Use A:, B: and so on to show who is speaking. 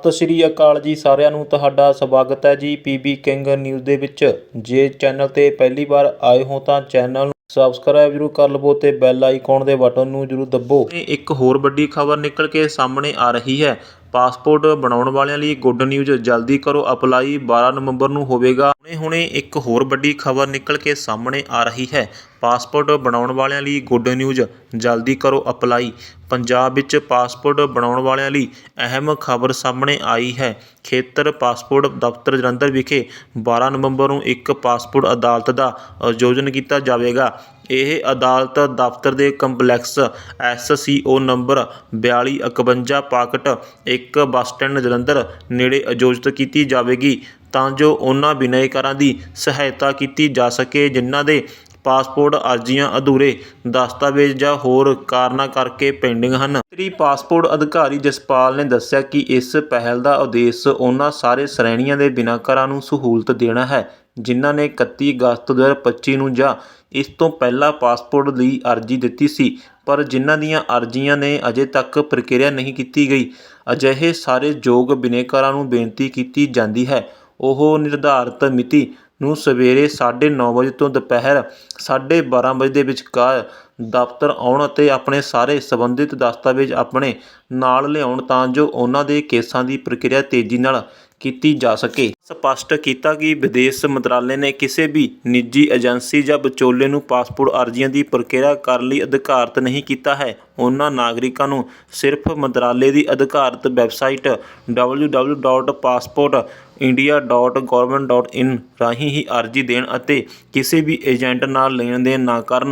A: ਸਤਿ ਸ਼੍ਰੀ ਅਕਾਲ ਜੀ ਸਾਰਿਆਂ ਨੂੰ, ਤੁਹਾਡਾ ਸਵਾਗਤ ਹੈ ਜੀ ਪੀਬੀ ਕਿੰਗ ਨਿਊਜ਼ ਦੇ ਵਿੱਚ। ਜੇ ਚੈਨਲ ਤੇ ਪਹਿਲੀ ਵਾਰ ਆਏ ਹੋ ਤਾਂ ਚੈਨਲ ਨੂੰ ਸਬਸਕ੍ਰਾਈਬ ਜਰੂਰ ਕਰ ਲਵੋ ਤੇ ਬੈਲ ਆਈਕਨ ਦੇ ਬਟਨ ਨੂੰ ਜਰੂਰ ਦੱਬੋ। ਇੱਕ ਹੋਰ ਵੱਡੀ ਖਬਰ ਨਿਕਲ ਕੇ ਸਾਹਮਣੇ ਆ ਰਹੀ ਹੈ। ਪਾਸਪੋਰਟ ਬਣਾਉਣ ਵਾਲਿਆਂ ਲਈ ਗੁੱਡ ਨਿਊਜ਼ ਜਲਦੀ ਕਰੋ, ਅਪਲਾਈ 12 ਨਵੰਬਰ ਨੂੰ ਹੋਵੇਗਾ। ਹੁਣੇ ਹੁਣੇ ਇੱਕ ਹੋਰ ਵੱਡੀ ਖਬਰ ਨਿਕਲ ਕੇ ਸਾਹਮਣੇ ਆ ਰਹੀ ਹੈ। ਪਾਸਪੋਰਟ ਬਣਾਉਣ ਵਾਲਿਆਂ ਲਈ ਗੁੱਡ ਨਿਊਜ਼। ਜਲਦੀ ਕਰੋ ਅਪਲਾਈ। ਪੰਜਾਬ ਵਿੱਚ ਪਾਸਪੋਰਟ ਬਣਾਉਣ ਵਾਲਿਆਂ ਲਈ ਅਹਿਮ ਖਬਰ ਸਾਹਮਣੇ ਆਈ ਹੈ। ਖੇਤਰ ਪਾਸਪੋਰਟ ਦਫ਼ਤਰ ਜਲੰਧਰ ਵਿਖੇ 12 ਨਵੰਬਰ ਨੂੰ ਇੱਕ ਪਾਸਪੋਰਟ ਅਦਾਲਤ ਦਾ ਆਯੋਜਨ ਕੀਤਾ ਜਾਵੇਗਾ। ਇਹ ਅਦਾਲਤ ਦਫ਼ਤਰ ਦੇ complex SCO number 4251 pocket 1 bus stand Jalandhar ਨੇੜੇ ਆਯੋਜਿਤ ਕੀਤੀ ਜਾਵੇਗੀ। ਤਾਂ ਜੋ ਉਹਨਾਂ ਬਿਨੈਕਾਰਾਂ ਦੀ ਸਹਾਇਤਾ ਕੀਤੀ ਜਾ ਸਕੇ, ਜਿਨ੍ਹਾਂ ਦੇ ਪਾਸਪੋਰਟ ਅਰਜ਼ੀਆਂ ਅਧੂਰੇ ਦਸਤਾਵੇਜ਼ ਜਾਂ ਹੋਰ ਕਾਰਨਾਂ ਕਰਕੇ ਪੈਂਡਿੰਗ ਹਨ। ਮੰਤਰੀ ਪਾਸਪੋਰਟ ਅਧਿਕਾਰੀ ਜਸਪਾਲ ਨੇ ਦੱਸਿਆ ਕਿ ਇਸ ਪਹਿਲ ਦਾ ਉਦੇਸ਼ ਉਹਨਾਂ ਸਾਰੇ ਸ਼੍ਰੇਣੀਆਂ ਦੇ ਬਿਨੈਕਾਰਾਂ ਨੂੰ ਸਹੂਲਤ ਦੇਣਾ ਹੈ, ਜਿਨ੍ਹਾਂ ਨੇ 31 ਅਗਸਤ 2025 ਨੂੰ ਜਾਂ ਇਸ ਤੋਂ ਪਹਿਲਾਂ ਪਾਸਪੋਰਟ ਲਈ ਅਰਜ਼ੀ ਦਿੱਤੀ ਸੀ, ਪਰ ਜਿਨ੍ਹਾਂ ਦੀਆਂ ਅਰਜ਼ੀਆਂ ਨੇ ਅਜੇ ਤੱਕ ਪ੍ਰਕਿਰਿਆ ਨਹੀਂ ਕੀਤੀ ਗਈ। ਅਜਿਹੇ ਸਾਰੇ ਯੋਗ ਬਿਨੈਕਾਰਾਂ ਨੂੰ ਬੇਨਤੀ ਕੀਤੀ ਜਾਂਦੀ ਹੈ ਉਹ ਨਿਰਧਾਰਤ ਮਿਤੀ ਨੂੰ ਸਵੇਰੇ 9:30 ਵਜੇ ਤੋਂ ਦੁਪਹਿਰ 12:30 ਵਜੇ ਦੇ ਵਿਚਕਾਰ ਦਫ਼ਤਰ ਆਉਣ ਅਤੇ ਆਪਣੇ ਸਾਰੇ ਸੰਬੰਧਿਤ ਦਸਤਾਵੇਜ਼ ਆਪਣੇ ਨਾਲ ਲਿਆਉਣ ਤਾਂ ਜੋ ਉਹਨਾਂ ਦੇ ਕੇਸਾਂ ਦੀ ਪ੍ਰਕਿਰਿਆ ਤੇਜ਼ੀ ਨਾਲ ਕੀਤੀ ਜਾ ਸਕੇ। ਸਪਸ਼ਟ ਕੀਤਾ ਕਿ ਵਿਦੇਸ਼ ਮੰਤਰਾਲੇ ਨੇ ਕਿਸੇ ਵੀ ਨਿੱਜੀ ਏਜੰਸੀ ਜਾਂ ਵਿਚੋਲੇ ਨੂੰ ਪਾਸਪੋਰਟ ਅਰਜ਼ੀਆਂ ਦੀ ਪ੍ਰਕਿਰਿਆ ਕਰਨ ਲਈ ਅਧਿਕਾਰਤ ਨਹੀਂ ਕੀਤਾ ਹੈ। ਉਹਨਾਂ ਨਾਗਰਿਕਾਂ ਨੂੰ ਸਿਰਫ ਮੰਤਰਾਲੇ ਦੀ ਅਧਿਕਾਰਤ ਵੈਬਸਾਈਟ www.passportindia.gov.in ਰਾਹੀਂ ਹੀ ਅਰਜ਼ੀ ਦੇਣ ਅਤੇ ਕਿਸੇ ਵੀ ਏਜੰਟ ਨਾਲ ਲੈਣ ਦੇਣ ਨਾ ਕਰਨ।